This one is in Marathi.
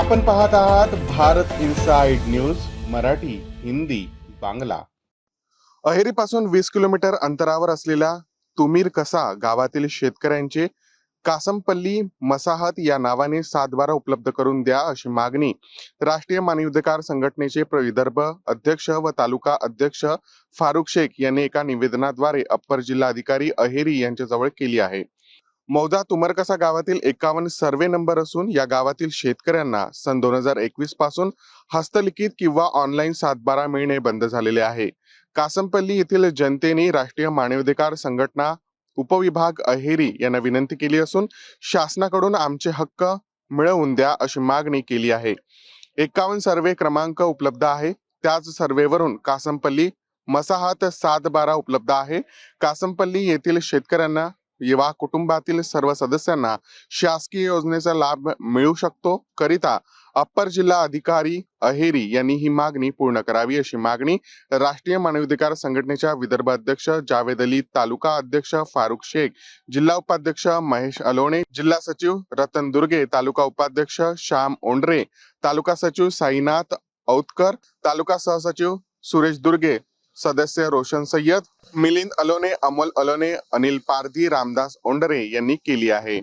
आपण पाहत आहात भारत इनसाइड न्यूज मराठी हिंदी बांगला. अहेरीपासून वीस किलोमीटर अंतरावर असलेल्या तुमीर कसा गावातील शेतकऱ्यांचे कासमपल्ली मसाहत या नावाने सातबारा उपलब्ध करून द्या अशी मागणी राष्ट्रीय मानवाधिकार संघटनेचे विदर्भ अध्यक्ष व तालुका अध्यक्ष फारुख शेख यांनी एका निवेदनाद्वारे अप्पर जिल्हाधिकारी अहेरी यांच्याजवळ केली आहे. मौदा तुमरकसा गावातील एकावन्न सर्वे नंबर असून या गावातील शेतकऱ्यांना सन दोन हजार एकवीसपासून हस्तलिखित किंवा ऑनलाईन सातबारा मिळणे बंद झालेले आहे. कासमपल्ली येथील जनतेने राष्ट्रीय मानवाधिकार संघटना उपविभाग अहेरी यांना विनंती केली असून शासनाकडून आमचे हक्क मिळवून द्या अशी मागणी केली आहे. एकावन्न सर्वे क्रमांक उपलब्ध आहे. त्याच सर्वेवरून कासमपल्ली मसाहात सात बारा उपलब्ध आहे. कासमपल्ली येथील शेतकऱ्यांना युवा कुटुंबातील सर्व सदस्यांना शासकीय योजनेचा लाभ मिळू शकतो. करिता अप्पर जिल्हा अधिकारी अहेरी यांनी ही मागणी पूर्ण करावी अशी मागणी राष्ट्रीय मानवाधिकार संघटनेच्या विदर्भ अध्यक्ष जावेद अली तालुका अध्यक्ष फारुख शेख जिल्हा उपाध्यक्ष महेश अलोणे जिल्हा सचिव रतन दुर्गे तालुका उपाध्यक्ष श्याम ओंडरे तालुका सचिव साईनाथ औतकर तालुका सहसचिव सुरेश दुर्गे सदस्य रोशन सय्यद मिलिंद अलोने अमोल अलोने अनिल पारधी रामदास ओंडरे यांनी केली आहे.